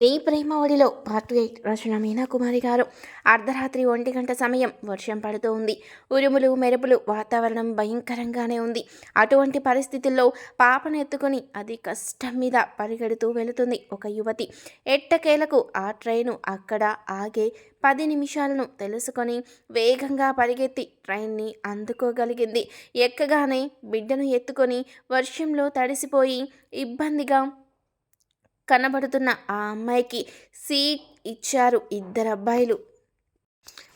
నీ ప్రేమ ఒడిలో part eight రచన మీనాకుమారి గారు. అర్ధరాత్రి ఒంటి గంట సమయం వర్షం పడుతూ ఉంది. ఉరుములు మెరుపులు వాతావరణం భయంకరంగానే ఉంది. అటువంటి పరిస్థితుల్లో పాపను ఎత్తుకొని అది కష్టం మీద పరిగెడుతూ వెళుతుంది ఒక యువతి. ఎట్టకేలకు ఆ ట్రైను అక్కడ ఆగే పది నిమిషాలను తెలుసుకొని వేగంగా పరిగెత్తి ట్రైన్ని అందుకోగలిగింది. ఎక్కగానే బిడ్డను ఎత్తుకొని వర్షంలో తడిసిపోయి ఇబ్బందిగా కనబడుతున్న ఆ అమ్మాయికి సీట్ ఇచ్చారు ఇద్దరు అబ్బాయిలు.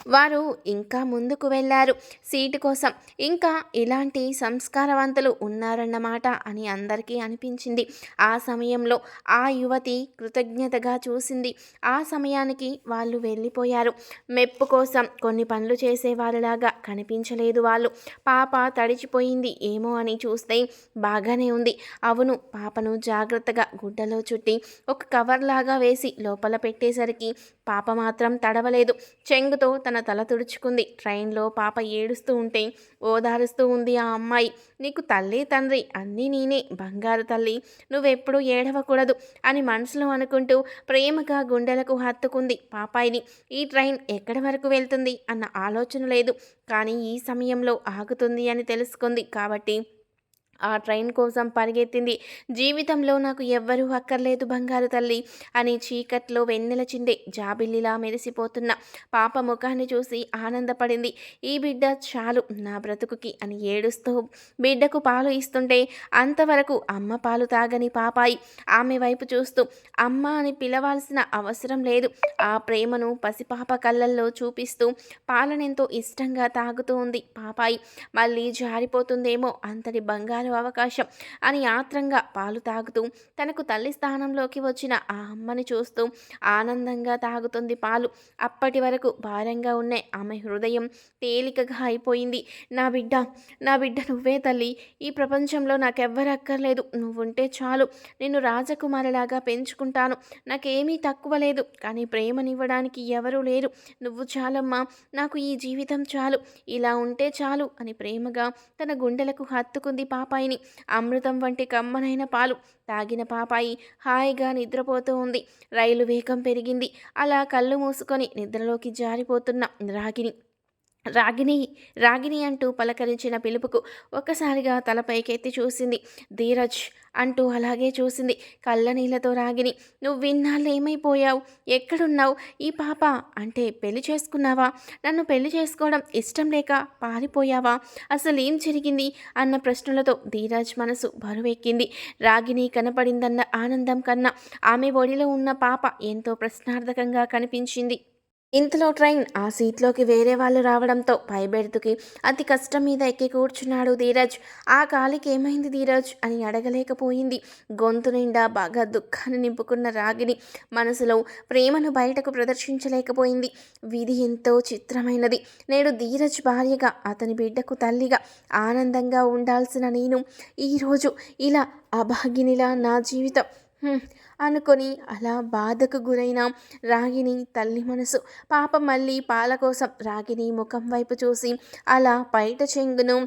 వారు ఇంకా ముందుకు వెళ్ళారు. సీటు కోసం ఇంకా ఇలాంటి సంస్కారవంతులు ఉన్నారన్నమాట అని అందరికీ అనిపించింది. ఆ సమయంలో ఆ యువతి కృతజ్ఞతగా చూసింది. ఆ సమయానికి వాళ్ళు వెళ్ళిపోయారు. మెప్పు కోసం కొన్ని పనులు చేసేవారిలాగా కనిపించలేదు వాళ్ళు. పాప తడిచిపోయింది. ఏమో అని చూస్తే బాగానే ఉంది. అవును పాపను జాగ్రత్తగా గుడ్డలో చుట్టి ఒక కవర్ లాగా వేసి లోపల పెట్టేసరికి పాప మాత్రం తడవలేదు. చెంగుతో తన తల తుడుచుకుంది. ట్రైన్లో పాప ఏడుస్తూ ఉంటే ఓదారుస్తూ ఉంది ఆ అమ్మాయి. నీకు తల్లి తండ్రి అన్నీ నేనే. బంగారు తల్లి నువ్వెప్పుడూ ఏడవకూడదు అని మనసులో అనుకుంటూ ప్రేమగా గుండెలకు హత్తుకుంది పాపాయిని. ఈ ట్రైన్ ఎక్కడి వరకు వెళ్తుంది? అన్న ఆలోచన లేదు. కానీ ఈ సమయంలో ఆగుతుంది అని తెలుసుకుంది కాబట్టి ఆ ట్రైన్ కోసం పరిగెత్తింది. జీవితంలో నాకు ఎవ్వరూ అక్కర్లేదు బంగారు తల్లి అని చీకట్లో వెన్నెల చిండే జాబిల్లిలా మెరిసిపోతున్న పాప ముఖాన్ని చూసి ఆనందపడింది. ఈ బిడ్డ చాలు నా బ్రతుకుకి అని ఏడుస్తూ బిడ్డకు పాలు ఇస్తుంటే అంతవరకు అమ్మ పాలు తాగని పాపాయి. ఆమె వైపు చూస్తూ అమ్మ అని పిలవాల్సిన అవసరం లేదు. ఆ ప్రేమను పసిపాప కళ్ళల్లో చూపిస్తూ పాలనెంతో ఇష్టంగా తాగుతూ ఉంది పాపాయి. మళ్ళీ జారిపోతుందేమో అంతటి బంగారు అవకాశం అని ఆత్రంగా పాలు తాగుతూ తనకు తల్లి స్థానంలోకి వచ్చిన ఆ అమ్మని చూస్తూ ఆనందంగా తాగుతుంది పాలు. అప్పటి వరకు భారంగా ఉండే ఆమె హృదయం తేలికగా అయిపోయింది. నా బిడ్డ నా బిడ్డ నువ్వే తల్లి. ఈ ప్రపంచంలో నాకెవ్వరు అక్కర్లేదు. నువ్వుంటే చాలు. నేను రాజకుమారిలాగా పెంచుకుంటాను. నాకేమీ తక్కువ లేదు. కానీ ప్రేమనివ్వడానికి ఎవరూ లేరు. నువ్వు చాలమ్మా. నాకు ఈ జీవితం చాలు. ఇలా ఉంటే చాలు అని ప్రేమగా తన గుండెలకు హత్తుకుంది పాపాయిని అమృతం వంటి కమ్మనైన పాలు. తాగిన పాపాయి హాయిగా నిద్రపోతూ ఉంది. రైలు వేగం పెరిగింది. అలా కళ్ళు మూసుకొని నిద్రలోకి జారిపోతున్న రాగిని రాగిని రాగిని అంటూ పలకరించిన పిలుపుకు ఒక్కసారిగా తలపైకెత్తి చూసింది. ధీరజ్ అంటూ అలాగే చూసింది. కళ్ళనీళ్ళతో రాగిణి రాగిని నువ్వు ఏమైపోయావు ఎక్కడున్నావు? ఈ పాప అంటే పెళ్ళి చేసుకున్నావా? నన్ను పెళ్ళి చేసుకోవడం ఇష్టం లేక పారిపోయావా? అసలు ఏం జరిగింది? అన్న ప్రశ్నలతో ధీరజ్ మనసు బరువెక్కింది. రాగిని కనపడిందన్న ఆనందం కన్నా ఆమె ఒడిలో ఉన్న పాప ఎంతో ప్రశ్నార్థకంగా కనిపించింది. ఇంతలో ట్రైన్ ఆ సీట్లోకి వేరే వాళ్ళు రావడంతో పై బెర్తుకి అతి కష్టం మీద ఎక్కి కూర్చున్నాడు ధీరజ్. ఆ కాలికి ఏమైంది ధీరజ్? అని అడగలేకపోయింది. గొంతు నిండా బాగా దుఃఖాన్ని నింపుకున్న రాగిని మనసులో ప్రేమను బయటకు ప్రదర్శించలేకపోయింది. విధి ఎంతో చిత్రమైనది. నేడు ధీరజ్ భార్యగా అతని బిడ్డకు తల్లిగా ఆనందంగా ఉండాల్సిన నేను ఈరోజు ఇలా అభాగినిలా నా జీవితం. అనుకొని అలా బాధకు గురైన రాగిని తల్లి మనసు. పాప మళ్ళీ పాల కోసం రాగిని ముఖం వైపు చూసి అలా బయట చెంగును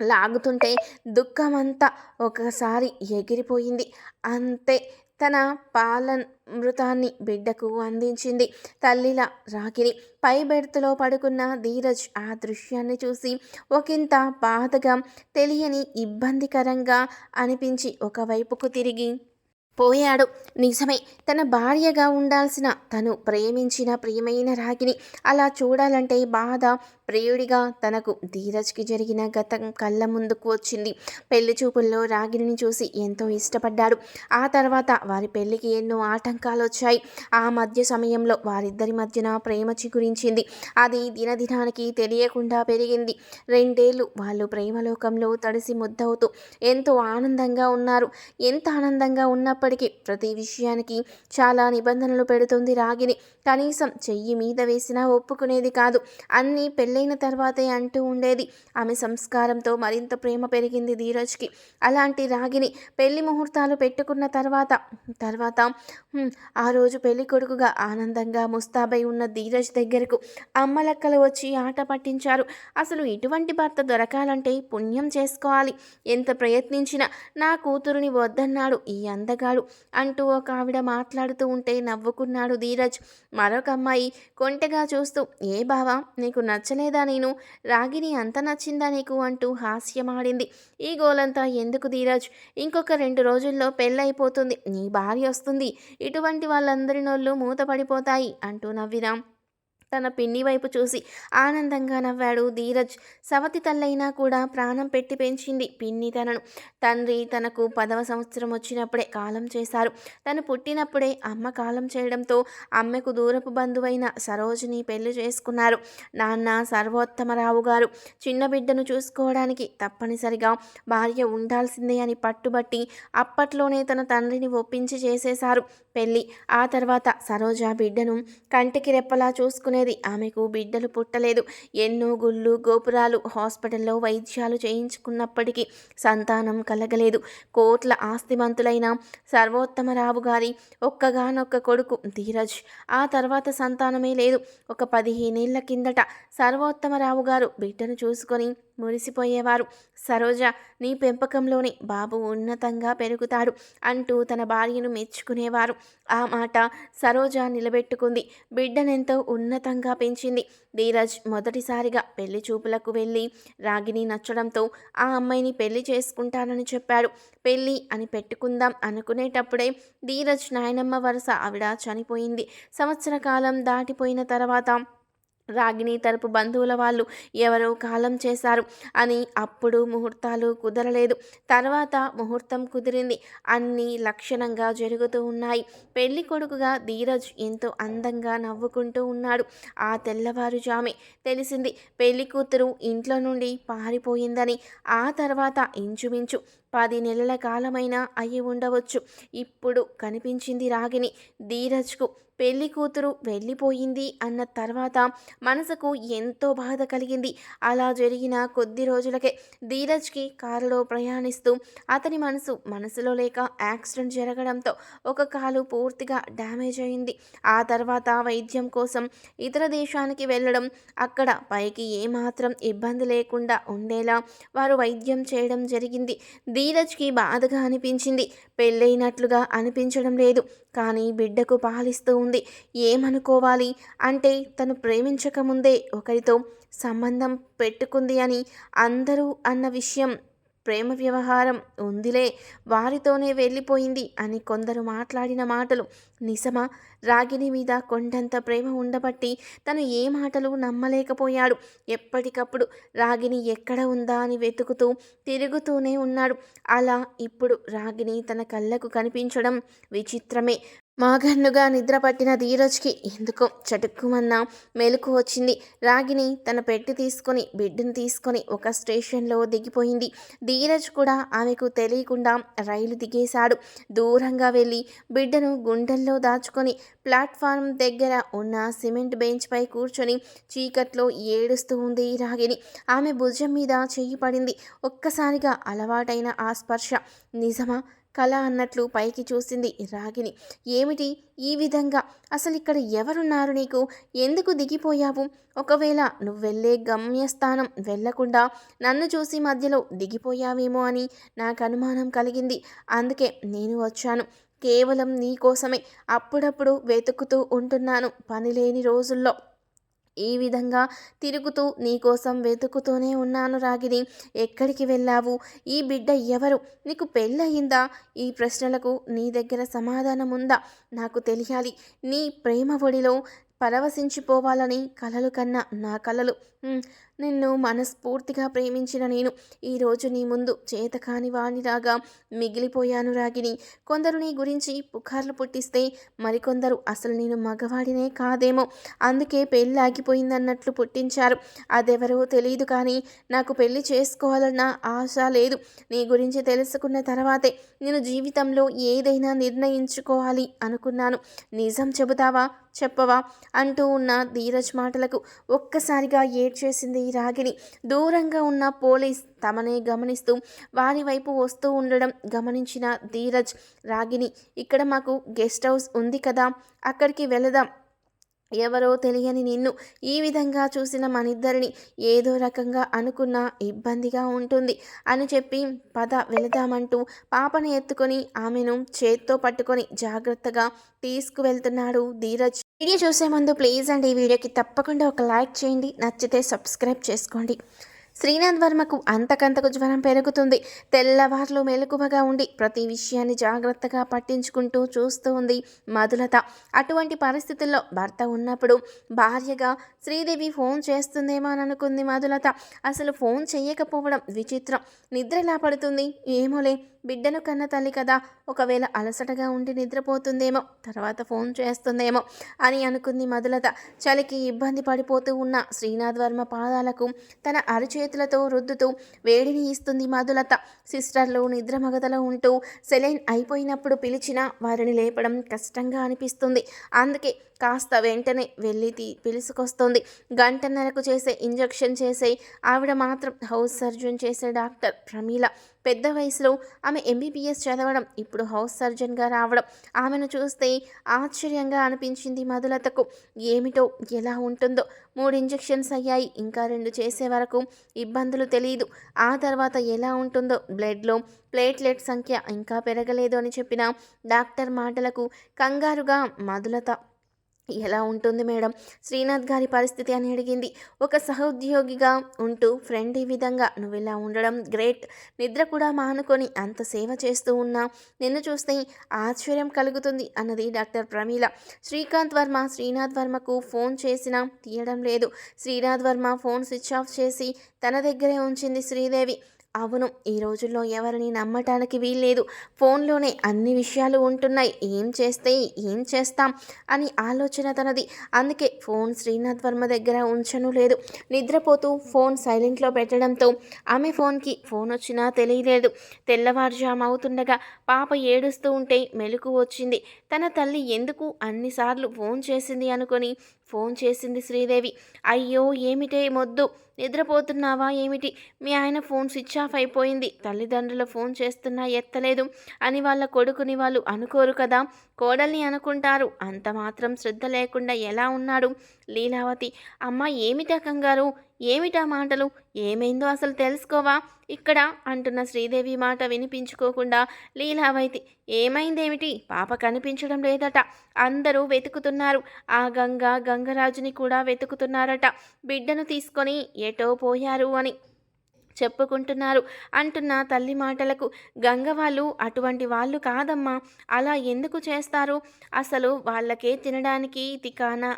లాగుతుంటే దుఃఖమంతా ఒకసారి ఎగిరిపోయింది. అంతే తన పాలమృతాన్ని బిడ్డకు అందించింది తల్లిలా రాగిని. పై బెడతలో పడుకున్న ధీరజ్ ఆ దృశ్యాన్ని చూసి ఒకంత బాధగా తెలియని ఇబ్బందికరంగా అనిపించి ఒకవైపుకు తిరిగి పోయాడు. నిజమే తన భార్యగా ఉండాల్సిన తను ప్రేమించిన ప్రియమైన రాగిని అలా చూడాలంటే బాధ ప్రియుడిగా తనకు ధీరజ్కి జరిగిన గతం కళ్ళ ముందుకు వచ్చింది. పెళ్ళి చూపుల్లో రాగిణిని చూసి ఎంతో ఇష్టపడ్డాడు. ఆ తర్వాత వారి పెళ్ళికి ఎన్నో ఆటంకాలు వచ్చాయి. ఆ మధ్య సమయంలో వారిద్దరి మధ్యన ప్రేమ చిగురించింది. అది దినదినానికి తెలియకుండా పెరిగింది. రెండేళ్ళు వాళ్ళు ప్రేమలోకంలో తడిసి ముద్దవుతూ ఎంతో ఆనందంగా ఉన్నారు. ఎంత ఆనందంగా ఉన్నప్పటికీ ప్రతి విషయానికి చాలా నిబంధనలు పెడుతుంది రాగిని కనీసం చెయ్యి మీద వేసినా ఒప్పుకునేది కాదు. అన్నీ పెళ్ళ పెళ్ళైన తర్వాతే అంటూ ఉండేది. ఆమె సంస్కారంతో మరింత ప్రేమ పెరిగింది ధీరజ్కి. అలాంటి రాగిని పెళ్ళి ముహూర్తాలు పెట్టుకున్న తర్వాత తర్వాత ఆ రోజు పెళ్ళి కొడుకుగా ఆనందంగా ముస్తాబై ఉన్న ధీరజ్ దగ్గరకు అమ్మలక్కలు వచ్చి ఆట పట్టించారు. అసలు ఇటువంటి భర్త దొరకాలంటే పుణ్యం చేసుకోవాలి. ఎంత ప్రయత్నించినా నా కూతురుని వద్దన్నాడు ఈ అందగాడు అంటూ ఒక ఆవిడ మాట్లాడుతూ ఉంటే నవ్వుకున్నాడు ధీరజ్. మరొక అమ్మాయి కొంటెగా చూస్తూ ఏ బావా నీకు నచ్చలేదు నేను రాగిని అంత నచ్చిందా నీకు అంటూ హాస్యమాడింది. ఈ గోలంతా ఎందుకు ధీరాజ్? ఇంకొక రెండు రోజుల్లో పెళ్ళైపోతుంది నీ భార్య వస్తుంది. ఇటువంటి వాళ్ళందరి నోళ్ళు మూతపడిపోతాయి అంటూ నవ్విరాం తన పిన్ని వైపు చూసి ఆనందంగా నవ్వాడు ధీరజ్. సవతి తల్లైనా కూడా ప్రాణం పెట్టి పెంచింది పిన్ని తనను. తండ్రి తనకు పదవ సంవత్సరం వచ్చినప్పుడే కాలం చేశారు. తను పుట్టినప్పుడే అమ్మ కాలం చేయడంతో అమ్మకు దూరపు బంధువైన సరోజిని పెళ్ళి చేసుకున్నారు. నాన్న సర్వోత్తమరావు గారు. చిన్న బిడ్డను చూసుకోవడానికి తప్పనిసరిగా భార్య ఉండాల్సిందే అని పట్టుబట్టి అప్పట్లోనే తన తండ్రిని ఒప్పించి చేసేశారు. పెళ్ళి ఆ తర్వాత సరోజ బిడ్డను కంటికి రెప్పలా చూసుకునేది ఆమెకు బిడ్డలు పుట్టలేదు. ఎన్నో గుళ్ళు గోపురాలు హాస్పిటల్లో వైద్యాలు చేయించుకున్నప్పటికీ సంతానం కలగలేదు. కోట్ల ఆస్తిమంతులైన సర్వోత్తమరావు గారి ఒక్కగానొక్క కొడుకు ధీరజ్. ఆ తర్వాత సంతానమే లేదు. ఒక పదిహేనేళ్ళ కిందట సర్వోత్తమరావు గారు బిడ్డను చూసుకొని మురిసిపోయేవారు. సరోజ నీ పెంపకంలోనే బాబు ఉన్నతంగా పెరుగుతాడు అంటూ తన భార్యను మెచ్చుకునేవారు. ఆ మాట సరోజ నిలబెట్టుకుంది. బిడ్డనెంతో ఉన్నతంగా పెంచింది. ధీరజ్ మొదటిసారిగా పెళ్ళి చూపులకు వెళ్ళి రాగిని నచ్చడంతో ఆ అమ్మాయిని పెళ్ళి చేసుకుంటానని చెప్పాడు. పెళ్ళి అని పెట్టుకుందాం అనుకునేటప్పుడే ధీరజ్ నాయనమ్మ వరుస ఆవిడ చనిపోయింది. సంవత్సర కాలం దాటిపోయిన తర్వాత రాగిని తరపు బంధువుల వాళ్ళు ఎవరో కాలం చేశారు అని అప్పుడు ముహూర్తాలు కుదరలేదు. తర్వాత ముహూర్తం కుదిరింది. అన్నీ లక్షణంగా జరుగుతూ ఉన్నాయి. పెళ్ళి కొడుకుగా ధీరజ్ ఎంతో అందంగా నవ్వుకుంటూ ఉన్నాడు. ఆ తెల్లవారుజామే తెలిసింది. పెళ్ళి కూతురు ఇంట్లో నుండి పారిపోయిందని. ఆ తర్వాత ఇంచుమించు పది నెలల కాలమైనా అయి ఉండవచ్చు. ఇప్పుడు కనిపించింది రాగిని ధీరజ్కు పెళ్ళి కూతురు వెళ్ళిపోయింది అన్న తర్వాత మనసుకు ఎంతో బాధ కలిగింది. అలా జరిగిన కొద్ది రోజులకే ధీరజ్కి కారులో ప్రయాణిస్తూ అతని మనసు మనసులో లేక యాక్సిడెంట్ జరగడంతో ఒక కాలు పూర్తిగా డ్యామేజ్ అయింది. ఆ తర్వాత వైద్యం కోసం ఇతర దేశానికి వెళ్ళడం అక్కడ పైకి ఏమాత్రం ఇబ్బంది లేకుండా ఉండేలా వారు వైద్యం చేయడం జరిగింది. ధీరజ్కి బాధగా అనిపించింది. పెళ్ళైనట్లుగా అనిపించడం లేదు. కానీ బిడ్డకు పాలిస్తూ ఉంది. ఏమనుకోవాలి? అంటే తను ప్రేమించకముందే ఒకరితో సంబంధం పెట్టుకుంది అని అందరూ అన్న విషయం ప్రేమ వ్యవహారం ఉందిలే వారితోనే వెళ్ళిపోయింది అని కొందరు మాట్లాడిన మాటలు నిజమా? రాగిని మీద కొండంత ప్రేమ ఉండబట్టి తను ఏ మాటలు నమ్మలేకపోయాడు. ఎప్పటికప్పుడు రాగిని ఎక్కడ ఉందా అని వెతుకుతూ తిరుగుతూనే ఉన్నాడు. అలా ఇప్పుడు రాగిని తన కళ్ళకు కనిపించడం విచిత్రమే. మాగన్నుగా నిద్రపట్టిన ధీరజ్కి ఎందుకో చటుక్కుమన్న మెలకు వచ్చింది. రాగిని తన పెట్టి తీసుకొని బిడ్డను తీసుకొని ఒక స్టేషన్లో దిగిపోయింది. ధీరజ్ కూడా ఆమెకు తెలియకుండా రైలు దిగేశాడు. దూరంగా వెళ్ళి బిడ్డను గుండెల్లో దాచుకొని ప్లాట్ఫారం దగ్గర ఉన్న సిమెంట్ బెంచ్పై కూర్చొని చీకట్లో ఏడుస్తూ ఉంది రాగిని. ఆమె భుజం మీద చెయ్యి పడింది. ఒక్కసారిగా అలవాటైన ఆ స్పర్శ. నిజమా? కళ అన్నట్లు పైకి చూసింది రాగిని ఏమిటి ఈ విధంగా? అసలు ఇక్కడ ఎవరున్నారు నీకు? ఎందుకు దిగిపోయావు? ఒకవేళ నువ్వు వెళ్ళే గమ్యస్థానం వెళ్ళకుండా నన్ను చూసి మధ్యలో దిగిపోయావేమో అని నాకు అనుమానం కలిగింది. అందుకే నేను వచ్చాను. కేవలం నీ కోసమే అప్పుడప్పుడు వెతుకుతూ ఉంటున్నాను పని లేని రోజుల్లో. ఈ విధంగా తిరుగుతూ నీకోసం వెతుకుతూనే ఉన్నాను రాగిని. ఎక్కడికి వెళ్ళావు? ఈ బిడ్డ ఎవరు? నీకు పెళ్ళయిందా? ఈ ప్రశ్నలకు నీ దగ్గర సమాధానం ఉందా నాకు తెలియాలి. నీ ప్రేమ ఒడిలో పరవశించిపోవాలని కలలు కన్నా నా కలలు. నిన్ను మనస్ఫూర్తిగా ప్రేమించిన నేను ఈరోజు నీ ముందు చేతకాని వాణిలాగా మిగిలిపోయాను రాగిని కొందరు నీ గురించి పుకార్లు పుట్టిస్తే మరికొందరు అసలు నేను మగవాడినే కాదేమో. అందుకే పెళ్ళి ఆగిపోయిందన్నట్లు పుట్టించారు. అదెవరో తెలియదు కానీ నాకు పెళ్ళి చేసుకోవాలన్న ఆశ లేదు. నీ గురించి తెలుసుకున్న తర్వాతే నేను జీవితంలో ఏదైనా నిర్ణయించుకోవాలి అనుకున్నాను. నిజం చెబుతావా? చెప్పవా? అంటూ ఉన్న ధీరజ్ మాటలకు ఒక్కసారిగా ఏడ్చేసింది రాగిని దూరంగా ఉన్న పోలీస్ తమనే గమనిస్తూ వారి వైపు వస్తూ ఉండడం గమనించిన ధీరజ్ రాగిని ఇక్కడ మాకు గెస్ట్ హౌస్ ఉంది కదా అక్కడికి వెళదాం. ఎవరో తెలియని నిన్ను ఈ విధంగా చూసిన మనిద్దరిని ఏదో రకంగా అనుకున్న ఇబ్బందిగా ఉంటుంది అని చెప్పి పద వెళదామంటూ పాపను ఎత్తుకొని ఆమెను చేత్తో పట్టుకొని జాగ్రత్తగా తీసుకువెళ్తున్నాడు ధీరజ్. వీడియో చూసే ముందు ప్లీజ్ అండి ఈ వీడియోకి తప్పకుండా ఒక లైక్ చేయండి. నచ్చితే సబ్స్క్రైబ్ చేసుకోండి. శ్రీనాథ్ వర్మకు అంతకంతకు జ్వరం పెరుగుతుంది. తెల్లవార్లు మెలకువగా ఉండి ప్రతి విషయాన్ని జాగ్రత్తగా పట్టించుకుంటూ చూస్తూ ఉంది మధులత. అటువంటి పరిస్థితుల్లో భర్త ఉన్నప్పుడు భార్యగా శ్రీదేవి ఫోన్ చేస్తుందేమో అని అనుకుంది మధులత. అసలు ఫోన్ చేయకపోవడం విచిత్రం. నిద్రలా పడుతుంది? ఏమోలే బిడ్డను కన్న తల్లి కదా. ఒకవేళ అలసటగా ఉండి నిద్రపోతుందేమో తర్వాత ఫోన్ చేస్తుందేమో అని అనుకుంది మధులత. చలికి ఇబ్బంది పడిపోతూ ఉన్న శ్రీనాథ్ వర్మ పాదాలకు తన చేతులతో రుద్దుతూ వేడిని ఇస్తుంది మధులత. సిస్టర్లు నిద్రమగతలో ఉంటూ సెలైన్ అయిపోయినప్పుడు పిలిచినా వారిని లేపడం కష్టంగా అనిపిస్తుంది. అందుకే కాస్త వెంటనే వెళ్ళి తీ పిలుసుకొస్తుంది. గంటన్నరకు చేసే ఇంజెక్షన్ చేసే ఆవిడ మాత్రం హౌస్ సర్జన్ చేసే డాక్టర్ ప్రమీల. పెద్ద వయసులో ఆమె ఎంబీబీఎస్ చదవడం ఇప్పుడు హౌస్ సర్జన్గా రావడం. ఆమెను చూస్తే ఆశ్చర్యంగా అనిపించింది మధులతకు. ఏమిటో ఎలా ఉంటుందో. మూడు ఇంజెక్షన్స్ అయ్యాయి. ఇంకా రెండు చేసే వరకు ఇబ్బందులు తెలియదు ఆ తర్వాత ఎలా ఉంటుందో. బ్లడ్లో ప్లేట్లెట్ సంఖ్య ఇంకా పెరగలేదు అని చెప్పిన డాక్టర్ మాటలకు కంగారుగా మధులత ఎలా ఉంటుంది మేడం? శ్రీనాథ్ గారి పరిస్థితి అని అడిగింది. ఒక సహోద్యోగిగా ఉంటూ ఫ్రెండ్ ఈ విధంగా నువ్వు ఇలా ఉండడం గ్రేట్ నిద్ర కూడా మానుకొని అంత సేవ చేస్తూ ఉన్నా. నిన్ను చూస్తే ఆశ్చర్యం కలుగుతుంది అన్నది డాక్టర్ ప్రమీల. శ్రీకాంత్ వర్మ శ్రీనాథ్ వర్మకు ఫోన్ చేసినా తీయడం లేదు. Srinath Varma phone switch off చేసి తన దగ్గరే ఉంచింది శ్రీదేవి. అవును ఈ రోజుల్లో ఎవరిని నమ్మటానికి వీల్లేదు. ఫోన్లోనే అన్ని విషయాలు ఉంటున్నాయి. ఏం చేస్తే ఏం చేస్తాం అని ఆలోచన తనది. అందుకే ఫోన్ శ్రీనాథ్ వర్మ దగ్గర ఉంచను లేదు. నిద్రపోతూ ఫోన్ సైలెంట్లో పెట్టడంతో ఆమె ఫోన్కి ఫోన్ వచ్చినా తెలియలేదు. తెల్లవారుజాము అవుతుండగా పాప ఏడుస్తూ ఉంటే మెలకు వచ్చింది. తన తల్లి ఎందుకు అన్నిసార్లు ఫోన్ చేసింది అనుకొని ఫోన్ చేసింది శ్రీదేవి. అయ్యో ఏమిటే మొద్దు? నిద్రపోతున్నావా ఏమిటి? మీ ఆయన ఫోన్ స్విచ్ ఆఫ్ అయిపోయింది. తల్లిదండ్రుల ఫోన్ చేస్తున్నా ఎత్తలేదు. అని వాళ్ళ కొడుకుని వాళ్ళు అనుకోరు కదా? కోడల్ని అనుకుంటారు. అంత మాత్రం శ్రద్ధ లేకుండా ఎలా ఉన్నాడు లీలావతి? అమ్మ ఏమిటా కంగారు? ఏమిటా మాటలు? ఏమైందో అసలు తెలుసుకోవా? ఇక్కడ అంటున్న శ్రీదేవి మాట వినిపించుకోకుండా లీలావైతి ఏమైందేమిటి? పాప కనిపించడం లేదట. అందరూ వెతుకుతున్నారు. ఆ గంగ గంగరాజుని కూడా వెతుకుతున్నారట. బిడ్డను తీసుకొని ఎటో పోయారు అని చెప్పుకుంటున్నారు. అంటున్న తల్లి మాటలకు గంగ వాళ్ళు అటువంటి వాళ్ళు కాదమ్మా. అలా ఎందుకు చేస్తారు? అసలు వాళ్ళకే తినడానికి తికానా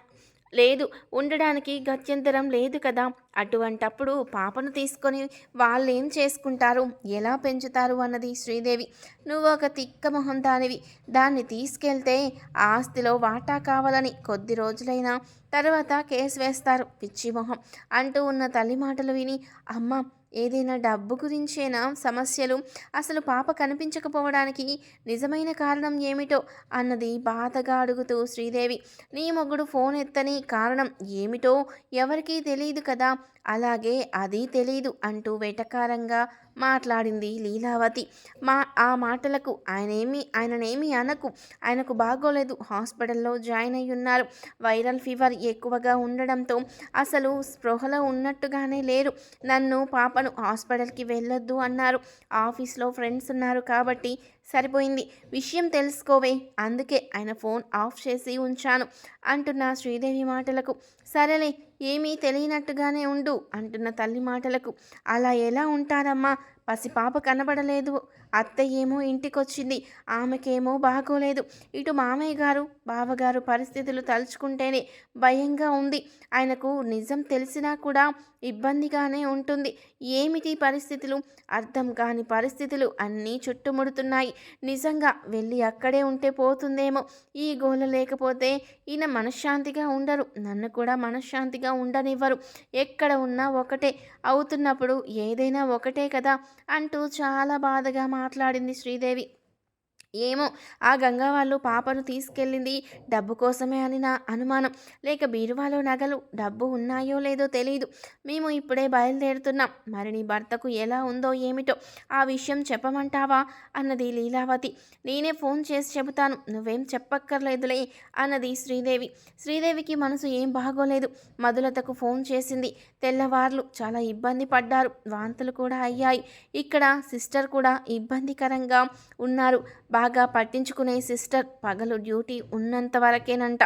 లేదు ఉండడానికి గత్యంతరం లేదు కదా. అటువంటప్పుడు పాపను తీసుకొని వాళ్ళు ఏం చేసుకుంటారు? ఎలా పెంచుతారు అన్నది శ్రీదేవి. నువ్వు ఒక తిక్క మొహం దానివి. దాన్ని తీసుకెళ్తే ఆస్తిలో వాటా కావాలని కొద్ది రోజులైనా తర్వాత కేసు వేస్తారు. పిచ్చి మొహం అంటూ ఉన్న తల్లి మాటలు విని అమ్మ ఏదైనా డబ్బు గురించేనా సమస్యలు? అసలు పాప కనిపించకపోవడానికి నిజమైన కారణం ఏమిటో అన్నది బాధగా అడుగుతూ శ్రీదేవి. నీ మొగుడు ఫోన్ ఎత్తని కారణం ఏమిటో ఎవరికీ తెలియదు కదా. అలాగే అది తెలియదు అంటూ వెటకారంగా మాట్లాడింది లీలావతి. మా ఆ మాటలకు ఆయనేమి ఆయననేమి అనకు. ఆయనకు బాగోలేదు. హాస్పిటల్లో జాయిన్ అయి ఉన్నారు వైరల్ ఫీవర్ ఎక్కువగా ఉండడంతో అసలు స్పృహలో ఉన్నట్టుగానే లేరు. నన్ను పాపను హాస్పిటల్కి వెళ్ళొద్దు అన్నారు. ఆఫీస్లో ఫ్రెండ్స్ ఉన్నారు కాబట్టి సరిపోయింది. విషయం తెలుసుకోవే. అందుకే ఆయన ఫోన్ ఆఫ్ చేసి ఉంచాను. అంటున్న శ్రీదేవి మాటలకు. సరేలే ఏమీ తెలియనట్టుగానే ఉండు అంటున్న తల్లి మాటలకు. అలా ఎలా ఉంటారమ్మా? పసిపాప కనబడలేదు. అత్త ఏమో ఇంటికొచ్చింది. ఆమెకేమో బాగోలేదు. ఇటు మామయ్య గారు బావగారు పరిస్థితులు తలుచుకుంటేనే భయంగా ఉంది. ఆయనకు నిజం తెలిసినా కూడా ఇబ్బందిగానే ఉంటుంది. ఏమిటి పరిస్థితులు? అర్థం కాని పరిస్థితులు అన్నీ చుట్టుముడుతున్నాయి. నిజంగా వెళ్ళి అక్కడే ఉంటే పోతుందేమో. ఈ గోల లేకపోతే ఈయన మనశ్శాంతిగా ఉండరు. నన్ను కూడా మనశ్శాంతిగా ఉండనివ్వరు. ఎక్కడ ఉన్నా ఒకటే. అవుతున్నప్పుడు ఏదైనా ఒకటే కదా. అంటూ చాలా బాధగా మాట్లాడింది శ్రీదేవి. ఏమో. ఆ గంగా వాళ్ళు పాపను తీసుకెళ్ళింది డబ్బు కోసమే అని నా అనుమానం. లేక బీరువాలో నగలు డబ్బు ఉన్నాయో లేదో తెలియదు మేము ఇప్పుడే బయలుదేరుతున్నాం. మరి నీ భర్తకు ఎలా ఉందో ఏమిటో ఆ విషయం చెప్పమంటావా? అన్నది లీలావతి. నేనే ఫోన్ చేసి చెబుతాను. నువ్వేం చెప్పక్కర్లేదులే అన్నది శ్రీదేవి. శ్రీదేవికి మనసు ఏం బాగోలేదు. మధులతకు ఫోన్ చేసింది. తెల్లవార్లు చాలా ఇబ్బంది పడ్డారు. వాంతులు కూడా అయ్యాయి. ఇక్కడ సిస్టర్ కూడా ఇబ్బందికరంగా ఉన్నారు. బాగా పట్టించుకునే సిస్టర్ పగలు డ్యూటీ ఉన్నంత వరకేనంట.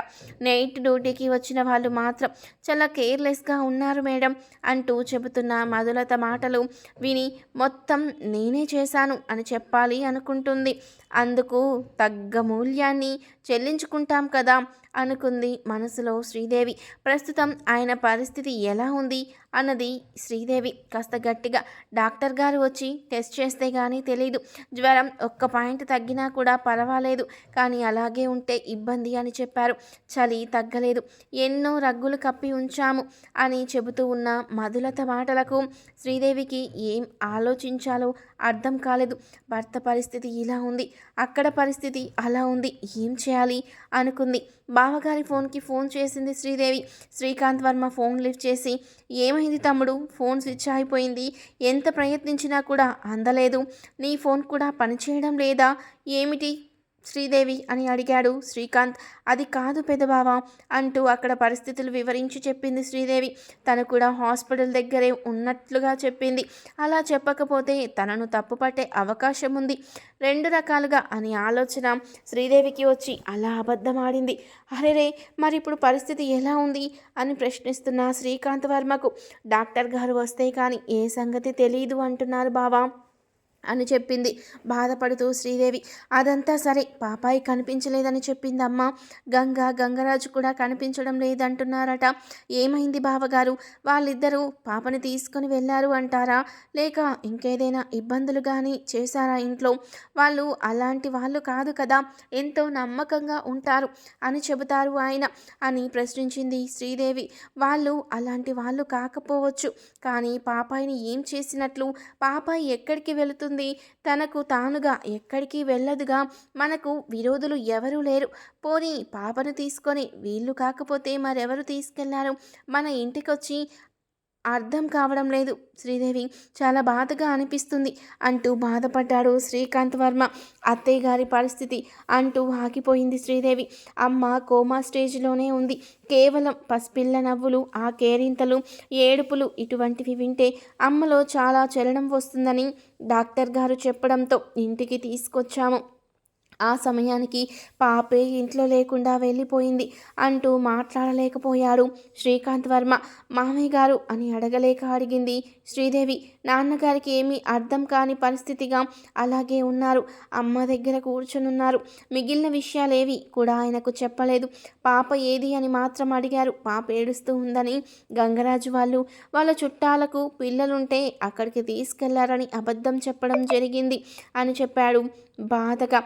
నైట్ డ్యూటీకి వచ్చిన వాళ్ళు మాత్రం చాలా కేర్లెస్గా ఉన్నారు మేడం అంటూ చెబుతున్న మధులత మాటలు విని మొత్తం నేనే చేశాను అని చెప్పాలి అనుకుంటుంది. అందుకు తగ్గ మూల్యాన్ని చెల్లించుకుంటాం కదా. అనుకుంది మనసులో శ్రీదేవి. ప్రస్తుతం ఆయన పరిస్థితి ఎలా ఉంది అన్నది శ్రీదేవి కాస్త గట్టిగా. డాక్టర్ గారు వచ్చి టెస్ట్ చేస్తే కానీ తెలియదు జ్వరం ఒక్క పాయింట్ తగ్గినా కూడా పర్వాలేదు. కానీ అలాగే ఉంటే ఇబ్బంది అని చెప్పారు. చలి తగ్గలేదు. ఎన్నో రగ్గులు కప్పి ఉంచాము అని చెబుతూ ఉన్న మధులత మాటలకు శ్రీదేవికి ఏం ఆలోచించాలో అర్థం కాలేదు. భర్త పరిస్థితి ఇలా ఉంది. అక్కడ పరిస్థితి అలా ఉంది. ఏం చేయాలి? అనుకుంది. బావగారి ఫోన్కి ఫోన్ చేసింది శ్రీదేవి. శ్రీకాంత్ వర్మ ఫోన్ లిఫ్ట్ చేసి ఏమైంది తమ్ముడు? ఫోన్ స్విచ్ అయిపోయింది ఎంత ప్రయత్నించినా కూడా అందలేదు. నీ ఫోన్ కూడా పనిచేయడం లేదా? ఏమిటి? శ్రీదేవి అని అడిగాడు. శ్రీకాంత్ అది కాదు పెదబావ అంటూ అక్కడ పరిస్థితులు వివరించి చెప్పింది శ్రీదేవి. తను కూడా హాస్పిటల్ దగ్గరే ఉన్నట్లుగా చెప్పింది. అలా చెప్పకపోతే తనను తప్పుపట్టే అవకాశం ఉంది రెండు రకాలుగా అని ఆలోచన శ్రీదేవికి వచ్చి అలా అబద్ధమాడింది. అరేరే మరి ఇప్పుడు పరిస్థితి ఎలా ఉంది? అని ప్రశ్నిస్తున్న శ్రీకాంత్ వర్మకు డాక్టర్ గారు వస్తే కానీ ఏ సంగతి తెలియదు అంటున్నారు బావా. అని చెప్పింది. బాధపడుతూ శ్రీదేవి అదంతా సరే పాపాయి కనిపించలేదని చెప్పింది అమ్మ గంగ గంగరాజు కూడా కనిపించడం లేదంటున్నారట. ఏమైంది బావగారు? వాళ్ళిద్దరూ పాపని తీసుకొని వెళ్ళారు అంటారా? లేక ఇంకేదైనా ఇబ్బందులు కానీ చేశారా ఇంట్లో? వాళ్ళు అలాంటి వాళ్ళు కాదు కదా ఎంతో నమ్మకంగా ఉంటారు అని చెబుతారు ఆయన అని ప్రశ్నించింది శ్రీదేవి. వాళ్ళు అలాంటి వాళ్ళు కాకపోవచ్చు. కానీ పాపాయిని ఏం చేసినట్లు? పాపాయి ఎక్కడికి వెళుతుంది? తనకు తానుగా ఎక్కడికి వెళ్ళదుగా. మనకు విరోధులు ఎవరూ లేరు. పోనీ పాపను తీసుకొని వీళ్ళు కాకపోతే మరెవరు తీసుకెళ్ళారు? మన ఇంటికొచ్చి అర్థం కావడం లేదు. శ్రీదేవి చాలా బాధగా అనిపిస్తుంది అంటూ బాధపడ్డాడు శ్రీకాంత్ వర్మ. అత్తయ్య గారి పరిస్థితి అంటూ ఆగిపోయింది శ్రీదేవి. అమ్మ కోమా స్టేజ్లోనే ఉంది. కేవలం పసిపిల్ల నవ్వులు ఆ కేరింతలు ఏడుపులు ఇటువంటివి వింటే అమ్మలో చాలా చలనం వస్తుందని డాక్టర్ గారు చెప్పడంతో ఇంటికి తీసుకొచ్చాము. ఆ సమయానికి పాపే ఇంట్లో లేకుండా వెళ్ళిపోయింది అంటూ మాట్లాడలేకపోయారు శ్రీకాంత్ వర్మ. మామయ్య గారు అని అడగలేక అడిగింది శ్రీదేవి. నాన్నగారికి ఏమీ అర్థం కాని పరిస్థితిగా అలాగే ఉన్నారు. అమ్మ దగ్గర కూర్చునున్నారు. మిగిలిన విషయాలేవి కూడా ఆయనకు చెప్పలేదు. పాప ఏది అని మాత్రం అడిగారు. పాప ఏడుస్తూ ఉందని గంగరాజు వాళ్ళు వాళ్ళ చుట్టాలకు పిల్లలుంటే అక్కడికి తీసుకెళ్ళారని అబద్ధం చెప్పడం జరిగింది అని చెప్పాడు బాధగా.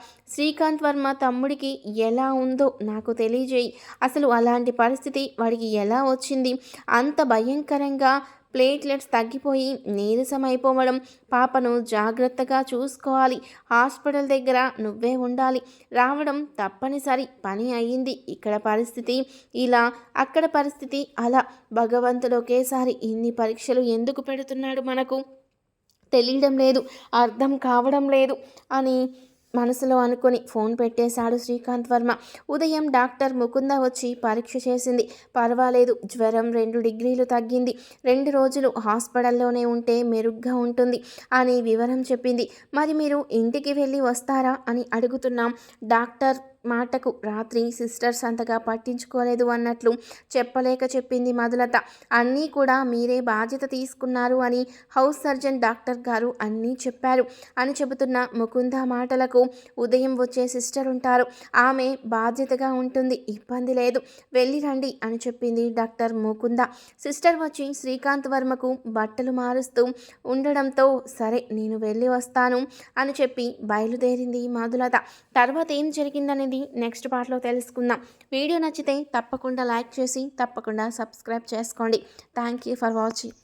శ్రీకాంత్ వర్మ తమ్ముడికి ఎలా ఉందో నాకు తెలియజేయి. అసలు అలాంటి పరిస్థితి వాడికి ఎలా వచ్చింది? అంత భయంకరంగా ప్లేట్లెట్స్ తగ్గిపోయి నీరసమైపోవడం పాపను జాగ్రత్తగా చూసుకోవాలి హాస్పిటల్ దగ్గర నువ్వే ఉండాలి. రావడం తప్పనిసరి పని అయ్యింది ఇక్కడ పరిస్థితి. ఇలా అక్కడ పరిస్థితి అలా. భగవంతుడు ఒకేసారి ఇన్ని పరీక్షలు ఎందుకు పెడుతున్నాడు మనకు? తెలియడం లేదు అర్థం కావడం లేదు అని మనసులో అనుకొని ఫోన్ పెట్టేశాడు శ్రీకాంత్ వర్మ. ఉదయం డాక్టర్ ముకుంద వచ్చి పరీక్ష చేసింది. పర్వాలేదు జ్వరం రెండు డిగ్రీలు తగ్గింది. రెండు రోజులు హాస్పిటల్లోనే ఉంటే మెరుగ్గా ఉంటుంది అని వివరం చెప్పింది. మరి మీరు ఇంటికి వెళ్ళి వస్తారా అని అడుగుతున్నాం. డాక్టర్ మాటకు రాత్రి సిస్టర్స్ అంతగా పట్టించుకోలేదు అన్నట్లు చెప్పలేక చెప్పింది మధులత. అన్నీ కూడా మీరే బాధ్యత తీసుకున్నారు అని హౌస్ సర్జన్ డాక్టర్ గారు అన్నీ చెప్పారు. అని చెబుతున్న ముకుంద మాటలకు ఉదయం వచ్చే సిస్టర్ ఉంటారు. ఆమె బాధ్యతగా ఉంటుంది ఇబ్బంది లేదు. వెళ్ళి రండి అని చెప్పింది డాక్టర్ ముకుంద. సిస్టర్ వచ్చి శ్రీకాంత్ వర్మకు బట్టలు మారుస్తూ ఉండడంతో సరే నేను వెళ్ళి వస్తాను అని చెప్పి బయలుదేరింది మధులత. తర్వాత ఏం జరిగిందనేది నెక్స్ట్ పార్ట్లో తెలుసుకుందాం. వీడియో నచ్చితే తప్పకుండా లైక్ చేసి తప్పకుండా సబ్స్క్రైబ్ చేసుకోండి. Thank you for watching.